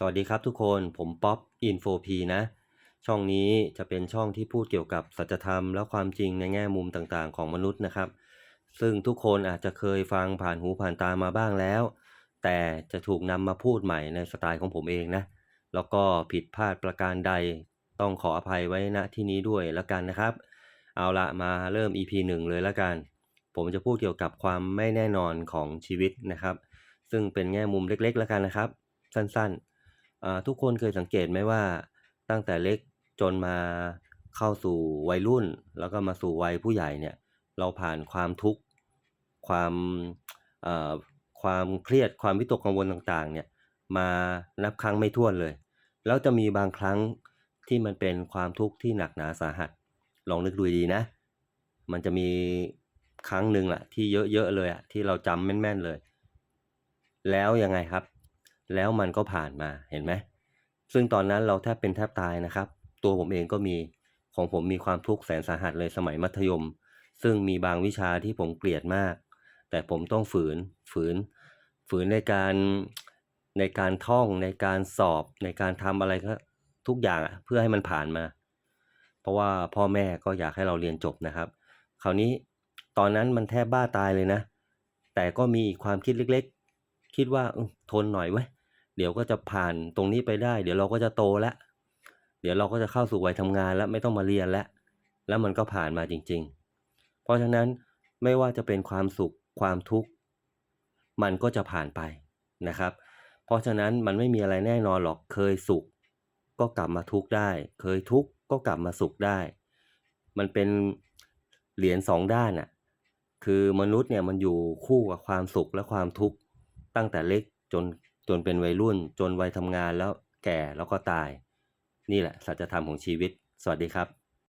สวัสดีครับทุกคนผมป๊อปอินโฟพีนะ ช่องนี้จะเป็นช่องที่พูดเกี่ยวกับสัจธรรมและความจริงในแง่มุมต่างๆ ของมนุษย์นะครับ ซึ่งทุกคนอาจจะเคยฟังผ่านหูผ่านตามาบ้างแล้ว แต่จะถูกนำมาพูดใหม่ในสไตล์ของผมเองนะ แล้วก็ผิดพลาดประการใดต้องขออภัยไว้ณที่นี้ด้วยและกันนะครับ เอาละมาเริ่ม EP หนึ่งเลยและกัน ผมจะพูดเกี่ยวกับความไม่แน่นอนของชีวิตนะครับ ซึ่งเป็นแง่มุมเล็กๆแล้วกันนะครับ สั้นๆ ทุกคนเคยสังเกตไหมว่า ตั้งแต่เล็กจนมาเข้าสู่วัยรุ่น แล้วก็มาสู่วัยผู้ใหญ่เนี่ย เราผ่านความทุกข์ความความเครียดความวิตกกังวลต่างๆ เนี่ยมานับครั้งไม่ถ้วนเลย แล้วจะมีบางครั้งที่มันเป็นความทุกข์ที่หนักหนาสาหัส ลองนึกดูดีนะ มันจะมีครั้งหนึ่งแหละที่เยอะๆเลยอะที่เราจำแม่นๆเลย แล้วยังไงครับ แล้วมันก็ผ่านมาเห็นไหมซึ่งตอนนั้นเราแทบเป็นแทบตายนะครับ ตัวผมเองก็มีของผมมีความทุกข์แสนสาหัสเลยสมัยมัธยม ซึ่งมีบางวิชาที่ผมเกลียดมาก แต่ผมต้องฝืนฝืน ฝืนในการในการท่องในการสอบในการทำอะไรก็ทุกอย่างเพื่อให้มันผ่านมา เพราะว่าพ่อแม่ก็อยากให้เราเรียนจบนะครับ คราวนี้ตอนนั้นมันแทบบ้าตายเลยนะ แต่ก็มีความคิดเล็กๆ คิดว่าทนหน่อยเว้ย เดี๋ยวก็จะผ่านตรงนี้ไปได้ เดี๋ยวเราก็จะโตแล้วเดี๋ยวเราก็จะเข้าสู่วัยทำงานแล้วไม่ต้องมาเรียนแล้ว แล้วมันก็ผ่านมาจริง ๆ เพราะฉะนั้นไม่ว่าจะเป็นความสุขความทุกข์มันก็จะผ่านไปนะครับ เพราะฉะนั้นมันไม่มีอะไรแน่นอนหรอกเคยสุข ก็กลับมาทุกข์ได้ เคยทุกข์ก็กลับมาสุขได้ มันเป็นเหรียญสองด้านอะคือมนุษย์เนี่ยมันอยู่คู่กับความสุขและความทุกข์ตั้งแต่เล็กจน จนเป็นวัยรุ่น จนวัยทำงานแล้วแก่แล้วก็ตาย นี่แหละสัจธรรมของชีวิต สวัสดีครับ